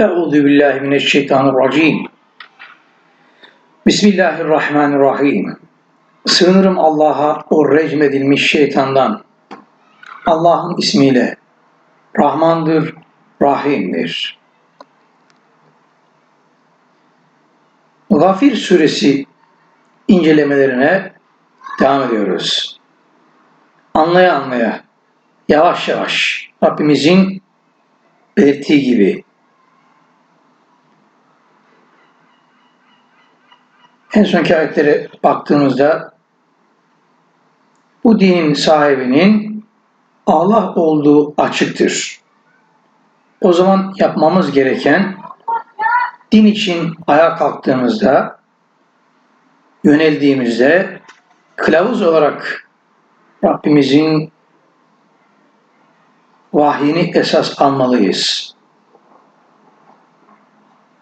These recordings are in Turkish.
Euzu billahi mineşşeytanirracim. Bismillahirrahmanirrahim. Sığınırım Allah'a o recm edilmiş şeytandan. Allah'ın ismiyle. Rahmandır, Rahim'dir. Gafir suresi incelemelerine devam ediyoruz. Anlaya anlaya, yavaş yavaş Rabbimizin belirttiği gibi en sonki ayetlere baktığımızda bu dinin sahibinin Allah olduğu açıktır. O zaman yapmamız gereken din için ayağa kalktığımızda yöneldiğimizde kılavuz olarak Rabbimizin vahyini esas almalıyız.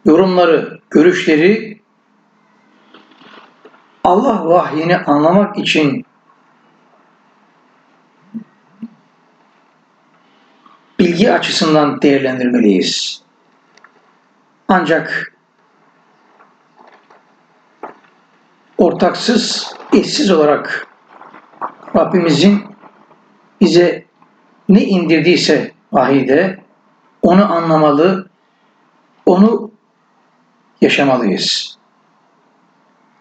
Yorumları, görüşleri Allah vahyini anlamak için bilgi açısından değerlendirmeliyiz. Ancak ortaksız, eşsiz olarak Rabbimizin bize ne indirdiyse vahide onu anlamalı, onu yaşamalıyız.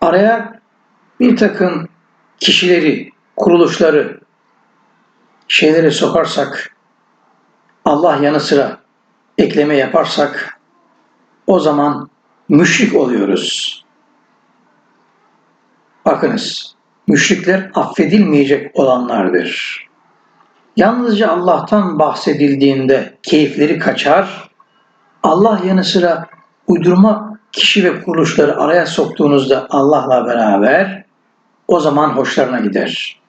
Araya bir takım kişileri, kuruluşları, şeylere sokarsak, Allah yanı sıra ekleme yaparsak, o zaman müşrik oluyoruz. Bakınız, müşrikler affedilmeyecek olanlardır. Yalnızca Allah'tan bahsedildiğinde keyifleri kaçar, Allah yanı sıra uydurma kişi ve kuruluşları araya soktuğunuzda Allah'la beraber o zaman hoşlarına gider.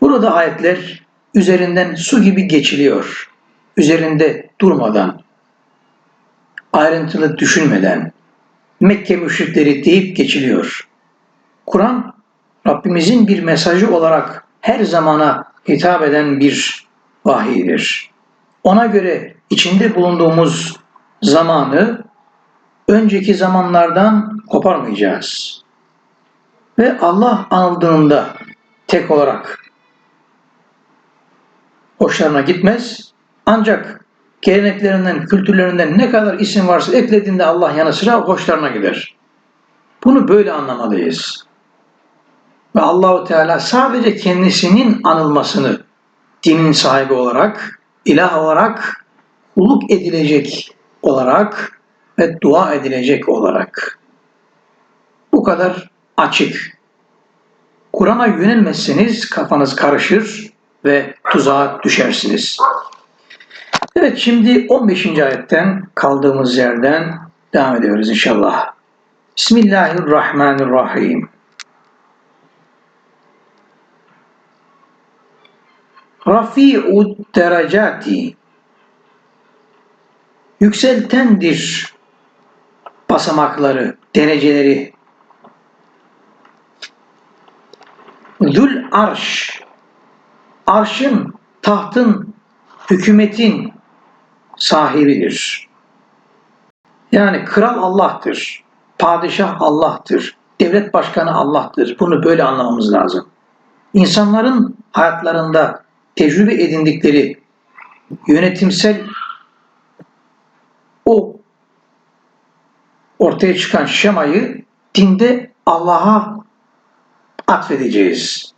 Burada ayetler üzerinden su gibi geçiliyor. Üzerinde durmadan, ayrıntılı düşünmeden Mekke müşrikleri deyip geçiliyor. Kur'an Rabbimizin bir mesajı olarak her zamana hitap eden bir vahiydir. Ona göre içinde bulunduğumuz zamanı önceki zamanlardan koparmayacağız. Ve Allah anıldığında tek olarak hoşlarına gitmez. Ancak geleneklerinden, kültürlerinden ne kadar isim varsa eklediğinde Allah yanı sıra hoşlarına gider. Bunu böyle anlamalıyız. Ve Allahu Teala sadece kendisinin anılmasını dinin sahibi olarak, ilah olarak, kulluk edilecek olarak ve dua edilecek olarak. Bu kadar açık. Kur'an'a yönelmezseniz kafanız karışır ve tuzağa düşersiniz. Evet şimdi 15. ayetten kaldığımız yerden devam ediyoruz inşallah. Bismillahirrahmanirrahim. Rafi'ud derecati yükseltendir basamakları, dereceleri. Zul arş arşın, tahtın, hükümetin sahibidir. Yani kral Allah'tır, padişah Allah'tır, devlet başkanı Allah'tır. Bunu böyle anlamamız lazım. İnsanların hayatlarında tecrübe edindikleri yönetimsel o ortaya çıkan şemayı dinde Allah'a atfedeceğiz.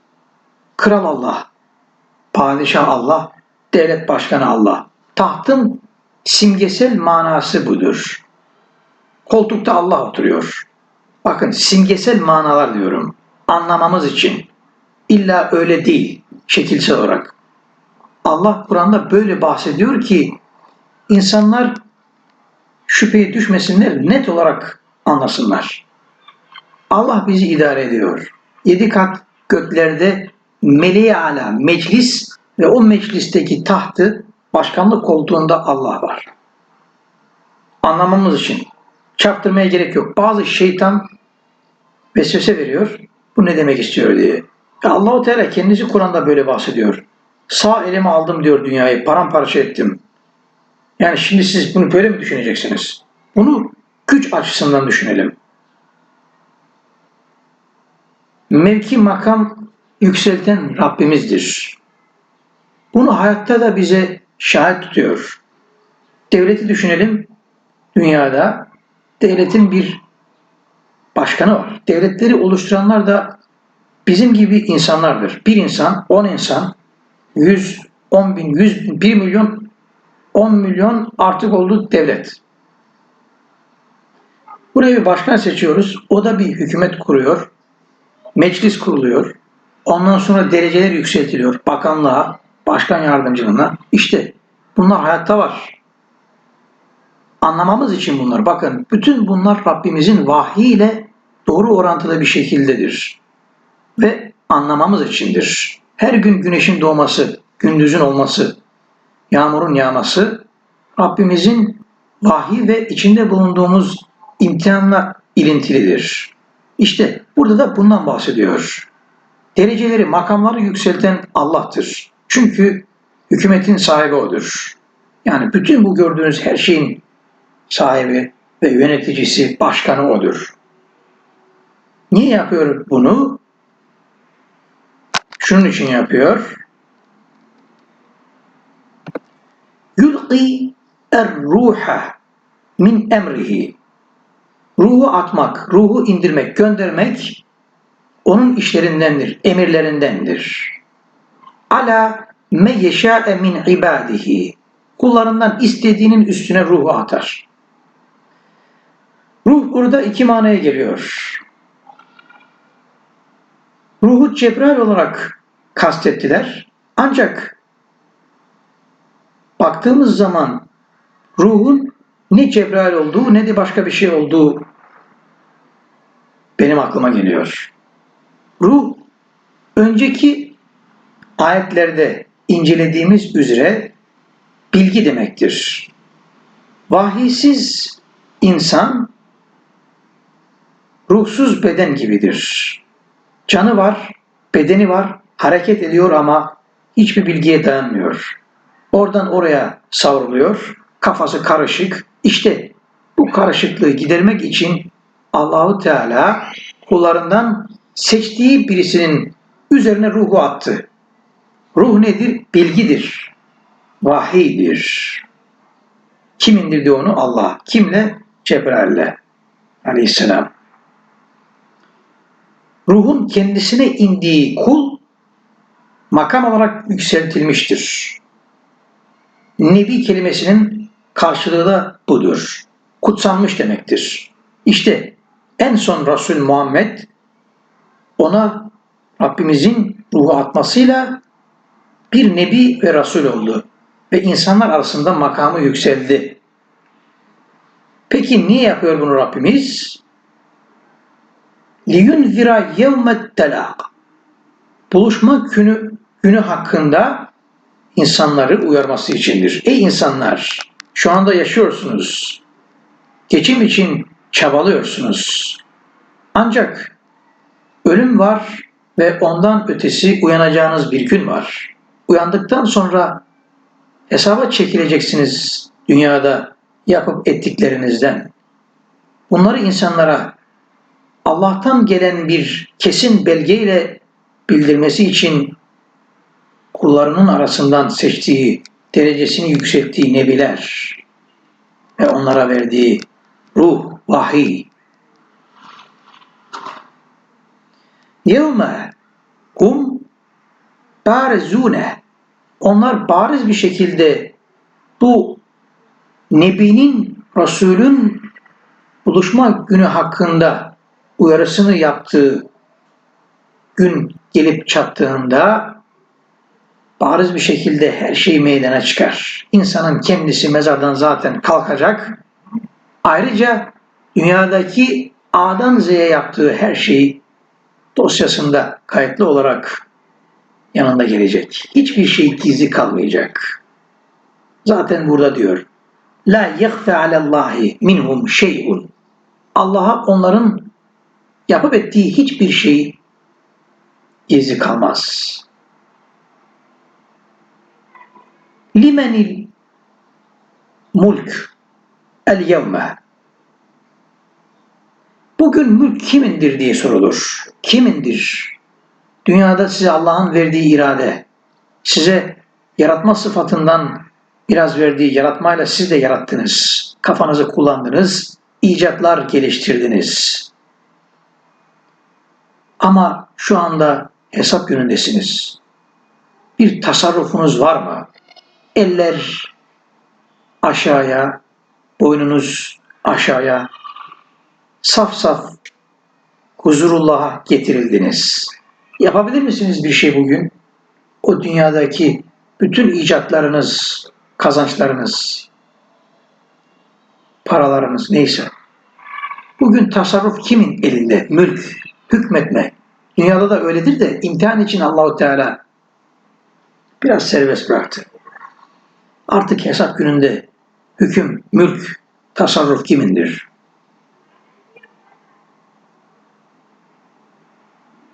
Kral Allah, padişah Allah, devlet başkanı Allah. Tahtın simgesel manası budur. Koltukta Allah oturuyor. Bakın simgesel manalar diyorum. Anlamamız için. İlla öyle değil, şekilsel olarak. Allah Kur'an'da böyle bahsediyor ki insanlar şüpheye düşmesinler, net olarak anlasınlar. Allah bizi idare ediyor. Yedi kat göklerde meleği ala meclis ve o meclisteki tahtı başkanlık koltuğunda Allah var. Anlamamız için çarptırmaya gerek yok. Bazı şeytan vesvese veriyor. Bu ne demek istiyor diye. Ya Allahu Teala kendisi Kur'an'da böyle bahsediyor. Sağ elime aldım diyor dünyayı, paramparça ettim. Yani şimdi siz bunu böyle mi düşüneceksiniz? Bunu güç açısından düşünelim. Mevki makam yükselten Rabbimizdir. Bunu hayatta da bize şahit tutuyor. Devleti düşünelim. Dünyada devletin bir başkanı var. Devletleri oluşturanlar da bizim gibi insanlardır. Bir insan, on insan, yüz, on bin, yüz bin, bir milyon, on milyon artık oldu devlet. Buraya bir başkan seçiyoruz. O da bir hükümet kuruyor. Meclis kuruluyor. Ondan sonra dereceler yükseltiliyor. Bakanlığa, başkan yardımcılığına. İşte bunlar hayatta var. Anlamamız için bunlar. Bakın bütün bunlar Rabbimizin vahyiyle doğru orantılı bir şekildedir. Ve anlamamız içindir. Her gün güneşin doğması, gündüzün olması, yağmurun yağması Rabbimizin vahiy ve içinde bulunduğumuz imtihanla ilintilidir. İşte burada da bundan bahsediyor. Dereceleri, makamları yükselten Allah'tır. Çünkü hükümetin sahibi odur. Yani bütün bu gördüğünüz her şeyin sahibi ve yöneticisi, başkanı odur. Niye yapıyor bunu? Şunun için yapıyor. Yulqi er-ruha min emrihi. Ruhu atmak, ruhu indirmek, göndermek onun işlerindendir, emirlerindendir. Ala me yeşâe min ibadihi. Kullarından istediğinin üstüne ruhu atar. Ruh burada iki manaya geliyor. Ruhu Cebrail olarak kastettiler. Ancak baktığımız zaman ruhun ne Cebrail olduğu ne de başka bir şey olduğu benim aklıma geliyor. Ruh önceki ayetlerde incelediğimiz üzere bilgi demektir. Vahiysiz insan ruhsuz beden gibidir. Canı var, bedeni var, hareket ediyor ama hiçbir bilgiye dayanmıyor. Oradan oraya savruluyor, kafası karışık. İşte bu karışıklığı gidermek için Allahu Teala kullarından seçtiği birisinin üzerine ruhu attı. Ruh nedir? Bilgidir. Vahiydir. Kim indirdi onu? Allah. Kimle? Cebrail'le. Aleyhisselam. Ruhun kendisine indiği kul makam olarak yükseltilmiştir. Nebi kelimesinin karşılığı da budur. Kutsanmış demektir. İşte en son Resul Muhammed ona Rabbimizin ruhu atmasıyla bir nebi ve Resul oldu ve insanlar arasında makamı yükseldi. Peki niye yapıyor bunu Rabbimiz? لِيُنْذِرَ يَوْمَ التَّلَاقِ Buluşma günü, günü hakkında insanları uyarması içindir. Ey insanlar! Şu anda yaşıyorsunuz. Geçim için çabalıyorsunuz. Ancak ölüm var ve ondan ötesi uyanacağınız bir gün var. Uyandıktan sonra hesaba çekileceksiniz dünyada yapıp ettiklerinizden. Bunları insanlara Allah'tan gelen bir kesin belgeyle bildirmesi için kullarının arasından seçtiği, derecesini yükselttiği nebiler ve onlara verdiği ruh, vahiy. Yevme hum barizune onlar bariz bir şekilde bu Nebinin, Resulün buluşma günü hakkında uyarısını yaptığı gün gelip çattığında bariz bir şekilde her şey meydana çıkar. İnsanın kendisi mezardan zaten kalkacak. Ayrıca dünyadaki A'dan Z'ye yaptığı her şey dosyasında kayıtlı olarak yanında gelecek. Hiçbir şey gizli kalmayacak. Zaten burada diyor. La yekfe alallahi minhum şey'un. Allah'a onların yapıp ettiği hiçbir şey gizli kalmaz. Limenil mulk el yevme. Bugün mülk kimindir diye sorulur. Kimindir? Dünyada size Allah'ın verdiği irade, size yaratma sıfatından biraz verdiği yaratmayla siz de yarattınız. Kafanızı kullandınız, icatlar geliştirdiniz. Ama şu anda hesap günündesiniz. Bir tasarrufunuz var mı? Eller aşağıya, boynunuz aşağıya, saf saf huzurullah'a getirildiniz. Yapabilir misiniz bir şey bugün? O dünyadaki bütün icatlarınız, kazançlarınız, paralarınız neyse. Bugün tasarruf kimin elinde? Mülk, hükmetme. Dünyada da öyledir de imtihan için Allahu Teala biraz serbest bıraktı. Artık hesap gününde hüküm, mülk, tasarruf kimindir?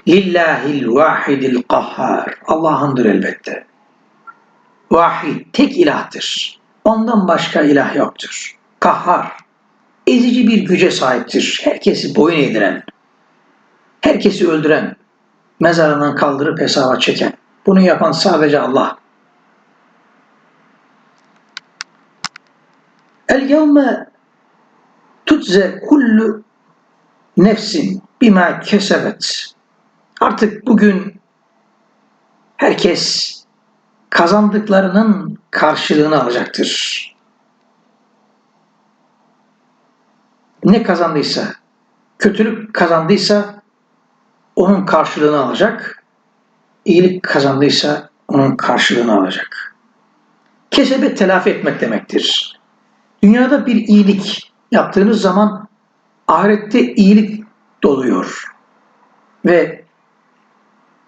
Lillahil vahidil kahhar. Allah'ındır elbette. Vahid, tek ilahtır. Ondan başka ilah yoktur. Kahhar, ezici bir güce sahiptir. Herkesi boyun eğdiren, herkesi öldüren, mezarından kaldırıp hesaba çeken. Bunu yapan sadece Allah. El yevme tutze kullu nefsin bima kesebet. Artık bugün herkes kazandıklarının karşılığını alacaktır. Ne kazandıysa, kötülük kazandıysa onun karşılığını alacak. İyilik kazandıysa onun karşılığını alacak. Kesebe telafi etmek demektir. Dünyada bir iyilik yaptığınız zaman ahirette iyilik doluyor. Ve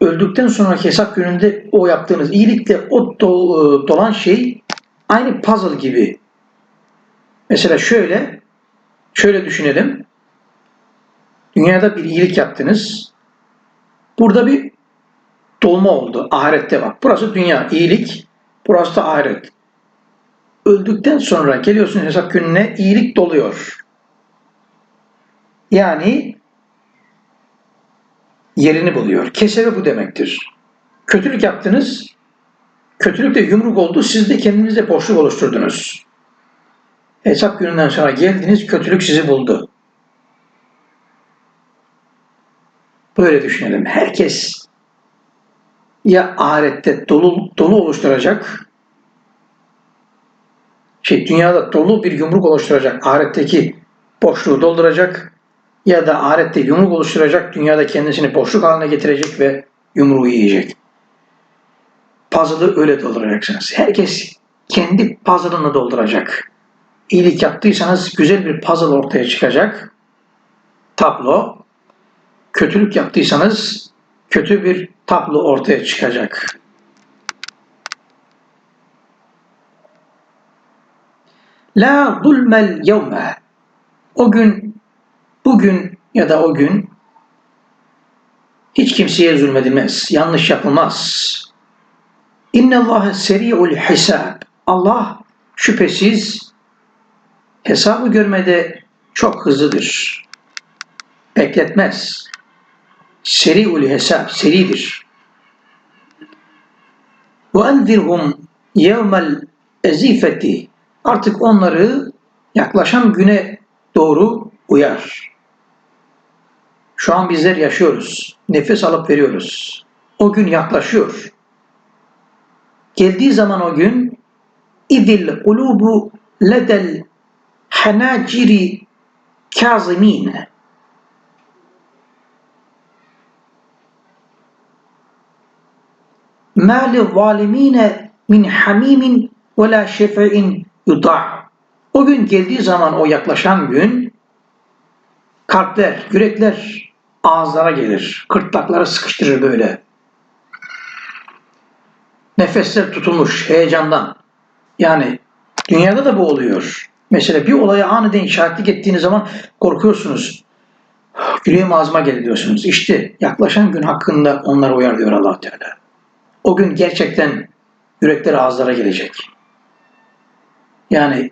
öldükten sonraki hesap gününde o yaptığınız iyilikle o do- dolan şey aynı puzzle gibi. Mesela şöyle, şöyle düşünelim. Dünyada bir iyilik yaptınız. Burada bir dolma oldu. Ahirette bak. Burası dünya, iyilik. Burası da ahiret. Öldükten sonra geliyorsun hesap gününe iyilik doluyor. Yani yerini buluyor. Kesebe bu demektir. Kötülük yaptınız, kötülük de yumruk oldu, siz de kendinize boşluk oluşturdunuz. Hesap gününden sonra geldiniz, kötülük sizi buldu. Böyle düşünelim. Herkes ya ahirette dolu, dolu oluşturacak, şey dünyada dolu bir yumruk oluşturacak, ahiretteki boşluğu dolduracak ya da ahirette yumruk oluşturacak, dünyada kendisini boşluk haline getirecek ve yumruğu yiyecek. Puzzle'ı öyle dolduracaksınız. Herkes kendi puzzle'ını dolduracak. İyilik yaptıysanız güzel bir puzzle ortaya çıkacak. Tablo. Kötülük yaptıysanız kötü bir tablo ortaya çıkacak. La zulmel yevme. O gün, bugün ya da o gün hiç kimseye zulmedilmez, yanlış yapılmaz. İnne Allah seri'ul hisab. Allah şüphesiz hesabı görmede çok hızlıdır. Bekletmez. Seri'ul hesab, seridir. Ve enzirhum yevmel ezifeti. Artık onları yaklaşan güne doğru uyar. Şu an bizler yaşıyoruz. Nefes alıp veriyoruz. O gün yaklaşıyor. Geldiği zaman o gün idil kulubu ledel hanaciri kazimin mali zalimine min hamimin ve la şefi'in yuta' O gün geldiği zaman o yaklaşan gün kalpler, yürekler ağızlara gelir. Kırtlakları sıkıştırır böyle. Nefesler tutulmuş heyecandan. Yani dünyada da bu oluyor. Mesela bir olaya aniden şahitlik ettiğiniz zaman korkuyorsunuz. Yüreğim ağzıma geldi diyorsunuz. İşte yaklaşan gün hakkında onlara uyar allah Teala. O gün gerçekten yürekler ağızlara gelecek. Yani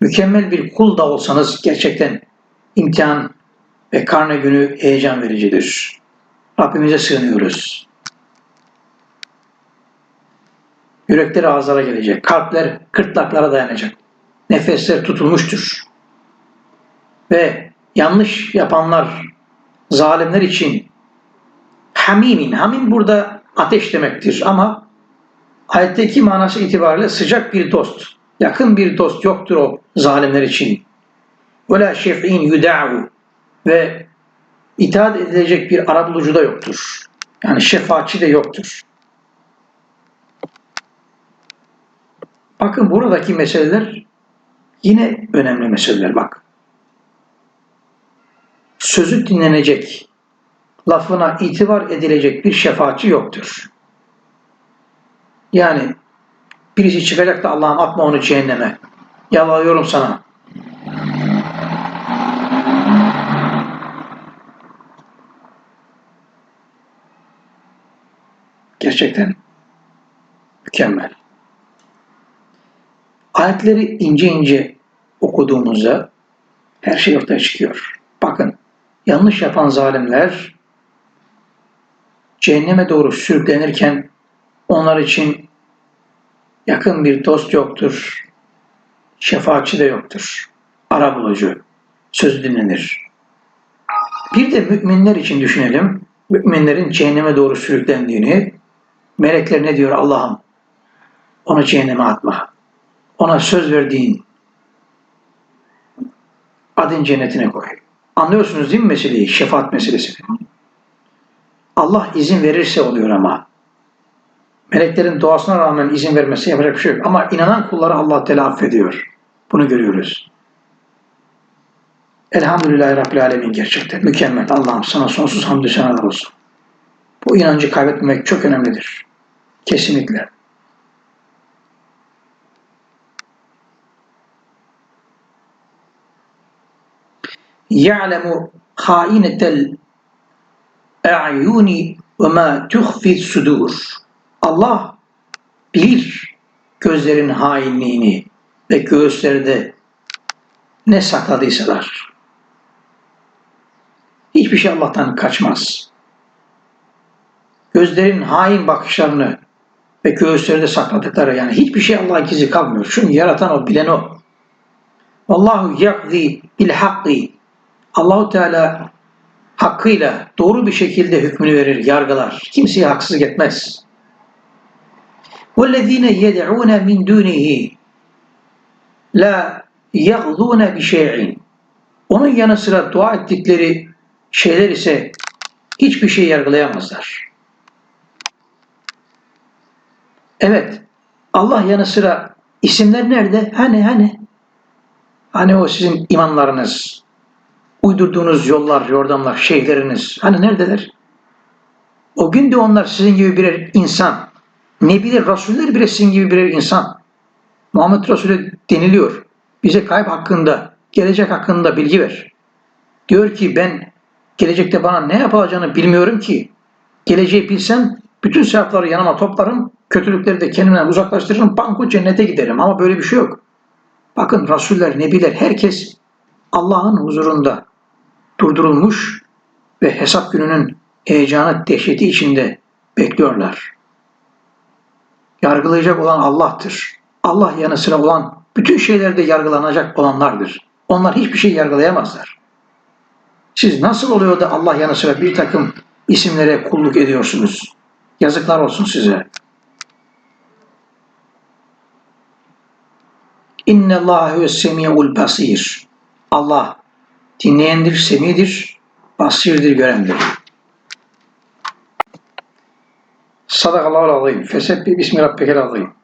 mükemmel bir kul da olsanız gerçekten imtihan ve karne günü heyecan vericidir. Rabbimize sığınıyoruz. Yürekler ağızlara gelecek, kalpler kırtlaklara dayanacak. Nefesler tutulmuştur. Ve yanlış yapanlar, zalimler için hamimin, hamim burada ateş demektir ama ayetteki manası itibariyle sıcak bir dost, yakın bir dost yoktur o zalimler için. وَلَا شَفْعِينَ يُدَعُ Ve itaat edilecek bir arabulucu da yoktur. Yani şefaatçi de yoktur. Bakın buradaki meseleler yine önemli meseleler bak. Sözü dinlenecek, lafına itibar edilecek bir şefaatçi yoktur. Yani birisi çıkacak da Allah'ım atma onu cehenneme. Yalvarıyorum sana. Gerçekten mükemmel. Ayetleri ince ince okuduğumuzda her şey ortaya çıkıyor. Bakın yanlış yapan zalimler cehenneme doğru sürüklenirken onlar için yakın bir dost yoktur, şefaatçi de yoktur, arabulucu, söz dinlenir. Bir de müminler için düşünelim. Müminlerin cehenneme doğru sürüklendiğini, melekler ne diyor Allah'ım? Onu cehenneme atma. Ona söz verdiğin adın cennetine koy. Anlıyorsunuz değil mi meseleyi? Şefaat meselesini. Allah izin verirse oluyor ama. Meleklerin doğasına rağmen izin vermesi yapacak bir şey yok. Ama inanan kulları Allah Teala affediyor. Bunu görüyoruz. Elhamdülillahi Rabbil Alemin gerçekten. Mükemmel. Allah'ım sana sonsuz hamdü senalar olsun. Bu inancı kaybetmemek çok önemlidir. Kesinlikle. Ya'lemu hainetel a'yuni ve ma tuhfi sudur. Allah bilir gözlerin hainliğini ve göğüslerde ne sakladıysalar. Hiçbir şey Allah'tan kaçmaz. Gözlerin hain bakışlarını ve göğüslerde sakladıkları yani hiçbir şey Allah'a gizli kalmıyor. Çünkü yaratan o, bilen o. Allahu yakzi bil hakki. Allahu Teala hakkıyla doğru bir şekilde hükmünü verir, yargılar. Kimseye haksızlık etmez. وَالَّذ۪ينَ يَدْعُونَ مِنْ دُونِهِ لَا يَغْضُونَ بِشَيْءٍ Onun yanı sıra dua ettikleri şeyler ise hiçbir şey yargılayamazlar. Evet, Allah yanı sıra isimler nerede? Hani hani? Hani o sizin imamlarınız, uydurduğunuz yollar, yordamlar, şeyhleriniz, hani neredeler? O gün de onlar sizin gibi birer insan. Ne bilir Resuller bile sizin gibi birer insan. Muhammed Resulü deniliyor. Bize kayıp hakkında, gelecek hakkında bilgi ver. Diyor ki ben gelecekte bana ne yapılacağını bilmiyorum ki. Geleceği bilsem bütün sevapları yanıma toplarım, kötülükleri de kendimden uzaklaştırırım, banko cennete giderim. Ama böyle bir şey yok. Bakın Resuller, Nebiler, herkes Allah'ın huzurunda durdurulmuş ve hesap gününün heyecanı, dehşeti içinde bekliyorlar. Yargılayacak olan Allah'tır. Allah yanı sıra olan bütün şeylerde yargılanacak olanlardır. Onlar hiçbir şey yargılayamazlar. Siz nasıl oluyor da Allah yanı sıra bir takım isimlere kulluk ediyorsunuz? Yazıklar olsun size. İnne Allah huves semiul basir. Allah dinleyendir, semidir, basirdir, görendir. Sadakallahu azim. Fesebbi bismi rabbikel azim.